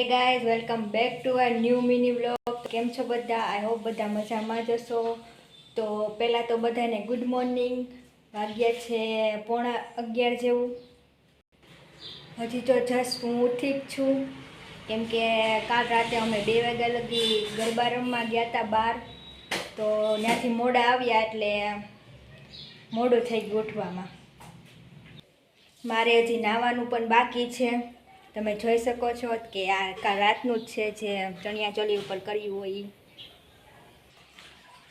Hey guys welcome back to our new mini blog કેમ છો બધા? આઈ હોપ બધા મજામાં જ હશો. તો પહેલાં તો બધાને ગુડ મોર્નિંગ વાગ્યા છે પોણા અગિયાર જેવું. હજી તો જસ્ટ હું ઉઠી જ છું. કેમ કે કાલ રાતે અમે બે વાગ્યા લગી ગરબા રમવા ગયા હતા બહાર તો ત્યાંથી મોડા આવ્યા એટલે મોડું થઈ ગયું ઉઠવામાં. મારે હજી નાહવાનું પણ બાકી છે. તમે જોઈ શકો છો કે આ રાતનું જ છે જે ચણિયા ચોલી ઉપર કર્યું હોય એ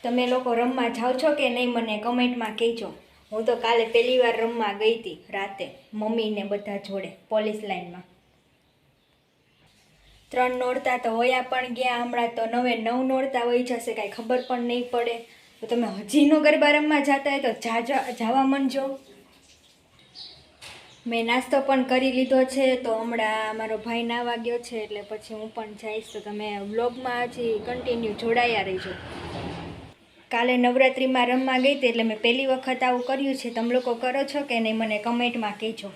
તમે લોકો રમવા જાઓ છો કે નહીં મને કમેન્ટમાં કહેજો. હું તો કાલે પહેલી વાર રમવા ગઈ હતી રાતે મમ્મીને બધા જોડે, પોલીસ લાઈનમાં. ત્રણ નોરતા તો હોયા પણ ગયા, હમણાં તો નવે નવ નોરતા હોઈ જશે, કાંઈ ખબર પણ નહીં પડે. તો તમે હજીનો ગરબા રમવા જતા હોય તો જાજા, જવા માંડજો. મેં નાસ્તો પણ કરી લીધો છે, તો હમણાં મારો ભાઈ ના વાગ્યો છે, એટલે પછી હું પણ જઈશ. તો તમે વ્લોગમાં હજી કન્ટિન્યુ જોડાયા રહીજો. કાલે નવરાત્રિમાં રમવા ગઈ હતી, એટલે મેં પહેલી વખત આવું કર્યું છે. તમે લોકો કરો છો કે નહીં, મને કમેન્ટમાં કહેજો.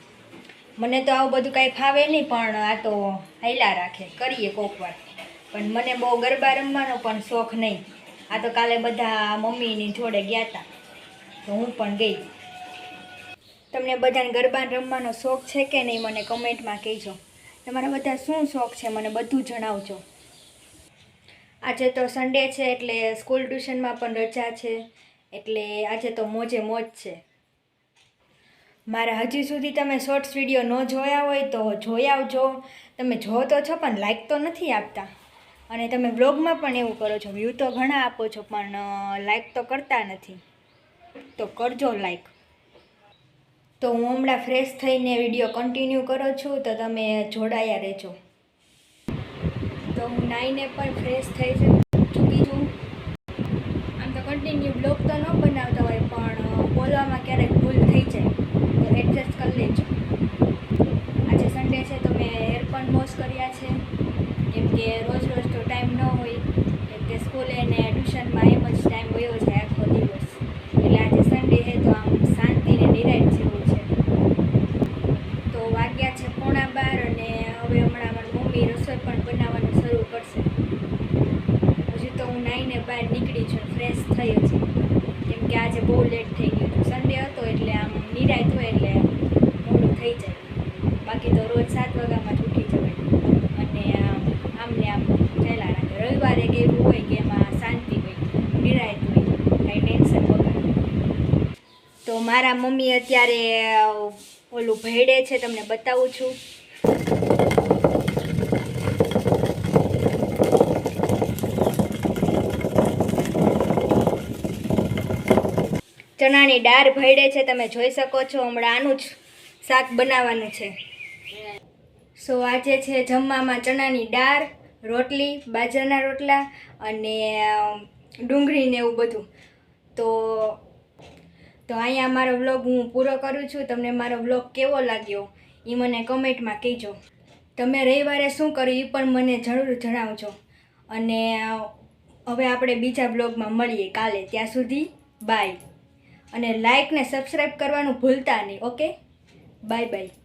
મને તો આવું બધું કાંઈ ફાવે નહીં, પણ આ તો હૈલા રાખે. કરીએ કોક વાર. પણ મને બહુ ગરબા રમવાનો પણ શોખ નહીં. આ તો કાલે બધા મમ્મીની જોડે ગયા હતા તો હું પણ ગઈ. તમને બધાને ગરબા રમવાનો શોખ છે કે નહીં, મને કમેન્ટમાં કહેજો. તમારા બધા શું શોખ છે, મને બધું જણાવજો. આજે તો સન્ડે છે, એટલે સ્કૂલ ટ્યુશનમાં પણ રજા છે, એટલે આજે તો મોજે મોજ છે. મારા હજી સુધી તમે શોર્ટ્સ વીડિયો ન જોયા હોય તો જોઈ આવજો. તમે જો તો છો, પણ લાઇક તો નથી આપતા. અને તમે વ્લોગમાં પણ એવું કરો છો વ્યૂ તો ઘણા આપો છો, પણ લાઇક તો કરતા નથી. તો કરજો લાઈક તો હું હમણાં ફ્રેશ થઈને વીડિયો કન્ટિન્યુ કરું છું, તો તમે જોડાયા રહેજો. તો હું નાઈને પણ ફ્રેશ થઈ ચૂકી છું. આમ તો કન્ટિન્યુ બ્લોગ તો ન બનાવતા હોય, પણ બોલવામાં ક્યારેક ભૂલ થઈ જાય, તો એડજસ્ટ કરી લેજો. આજે સન્ડે છે, તો મેં હેર પણ વોશ કર્યા છે. કેમ કે રોજ રોજ તો ટાઈમ ન હોય કેમ કે સ્કૂલે ને ટ્યુશનમાં એમ જ ટાઈમ વયો જાય આખો દિવસ એટલે આજે સન્ડે છે તો આમ શાંતિ ને નિરાશ જેવું છે તો વાગ્યા છે પોણા બાર અને હવે હમણાં મારી મમ્મી રસોઈ પણ બનાવવાનું શરૂ કરશે હજી તો હું નાઈને બહાર નીકળી છું ફ્રેશ થઈ છે. કેમ કે આજે બહુ લેટ થઈ ગયું હતું સન્ડે હતો એટલે આમ નિરાશ હોય એટલે મોડું થઈ જાય. બાકી તો રોજ સાત વાગ્યામાં જ ઉઠી જવાય. અને આમ, આમને આમ રાખે રવિવારે એવું હોય કે એમાં શાંતિ હોય, નિરાયત હોય, કાંઈ ટેન્શન વગર. તો મારા મમ્મી અત્યારે ઓલું ભેડે છે, તમને બતાવું છું. ચણાની દાળ ભેડે છે, તમે જોઈ શકો છો, હમણાં આનું જ શાક બનાવવાનું છે. સો આજે છે જમવામાં ચણાની દાળ રોટલી, બાજરાના રોટલા અને ડુંગળીને એવું બધું. તો તો અહીંયા મારો વ્લોગ હું પૂરો કરું છું. તમને મારો વ્લોગ કેવો લાગ્યો એ મને કમેન્ટમાં કહેજો. તમે રવિવારે શું કર્યું એ પણ મને જરૂર જણાવજો. અને હવે આપણે બીજા બ્લોગમાં મળીએ કાલે. ત્યાં સુધી, બાય. અને લાઇક ને સબસ્ક્રાઈબ કરવાનું ભૂલતા નહીં ઓકે બાય બાય